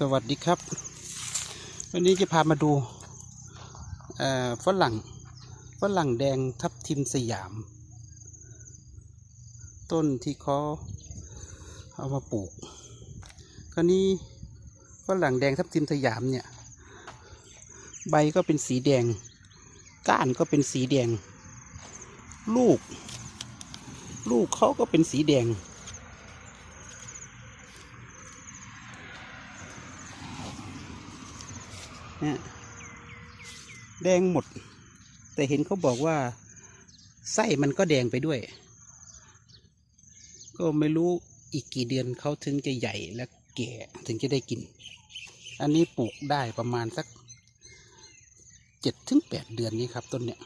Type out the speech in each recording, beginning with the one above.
สวัสดีครับ วันนี้จะพามาดูฝรั่งฝรั่งแดงทับทิมสยาม ต้นที่เขาเอามาปลูกคราวนี้ฝรั่งแดงทับทิมสยามเนี่ย ใบก็เป็นสีแดง ก้านก็เป็นสีแดง ลูก ลูกเขาก็เป็นสีแดง นี่ยแดงหมด แต่เห็นเขาบอกว่า ไส้มันก็แดงไปด้วย ก็ไม่รู้อีกกี่เดือนเขาถึงจะใหญ่และแก่ถึงจะได้กิน อันนี้ปลูกได้ประมาณสักเจ็ดถึงแปดเดือนนี้ครับต้นเนี้ย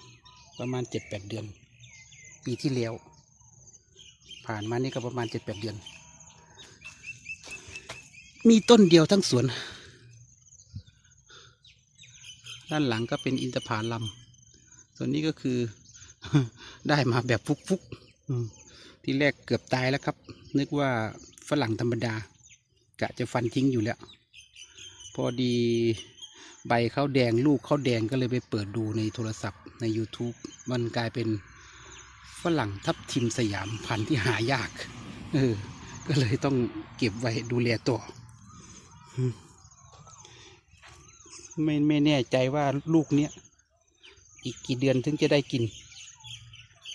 ประมาณเจ็ดแปดเดือน ปีที่แล้ว ผ่านมานี่ก็ประมาณเจ็ดแปดเดือน มีต้นเดียวทั้งสวน ด้านหลังก็เป็นอินทผาลัมส่วนนี้ก็คือได้มาแบบฟุกๆที่แรกเกือบตายแล้วครับ นึกว่าฝรั่งธรรมดากะจะฟันทิ้งอยู่แล้ว พอดีใบเขาแดงลูกเขาแดงก็เลยไปเปิดดูในโทรศัพท์ใน YouTube มันกลายเป็นฝรั่งทับทิมสยามพันธุ์ที่หายาก เออ ก็เลยต้องเก็บไว้ดูแลต่อ ไม่ไม่แน่ใจว่าลูกเนี้ยอีกกี่เดือนถึงจะได้กิน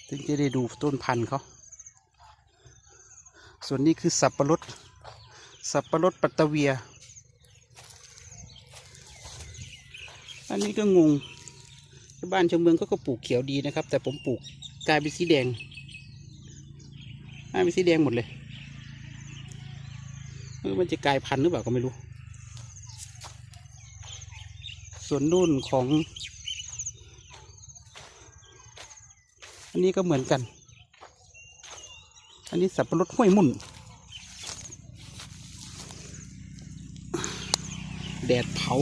ถึงจะได้ดูต้นพันธุ์เขา ส่วนนี้คือสับปะรด สับปะรดปัตตเวีย อันนี้ก็งงชาวบ้านชาวเมืองเขาก็ปลูกเขียวดีนะครับ แต่ผมปลูกกลายเป็นสีแดงกลายเป็นสีแดงหมดเลยมันจะกลายพันธุ์หรือเปล่าก็ไม่รู้ ส่วนนุ่นของ อันนี้ก็เหมือนกัน อันนี้สับปะรดห้วยมุ่น แดดเผา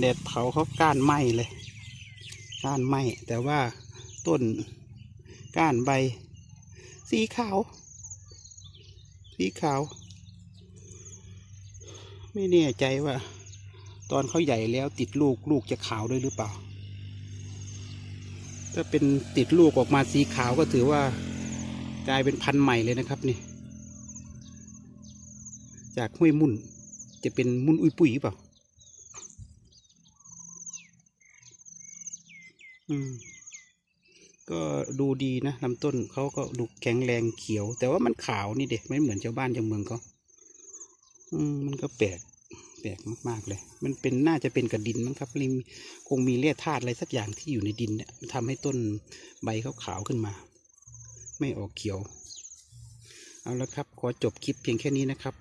แดดเผาเขาก้านไหมเลย ก้านไหมแต่ว่าต้นก้านใบ สีขาว สีขาว ไม่แน่ใจว่า ตอนเขาใหญ่แล้วติดลูกลูกจะขาวด้วยหรือเปล่า ถ้าเป็นติดลูกออกมาสีขาวก็ถือว่ากลายเป็นพันธุ์ใหม่เลยนะครับนี่ จากห้วยมุ่นจะเป็นมุ่นอุ้ยปุ๋ยเปล่า อืม ก็ดูดีนะลำต้นเขาก็ดูแข็งแรงเขียว แต่ว่ามันขาวนี่เด็กไม่เหมือนชาวบ้านชาวเมืองเขาอืมมันก็แปลก แปลกมากๆเลย มันเป็นน่าจะเป็นกระดินมั้งครับลิมคงมีเลือดธาตุอะไรสักอย่างที่อยู่ในดินเนี่ยทำให้ต้นใบเขาขาวขึ้นมา ไม่ออกเขียว เอาละครับ ขอจบคลิปเพียงแค่นี้นะครับ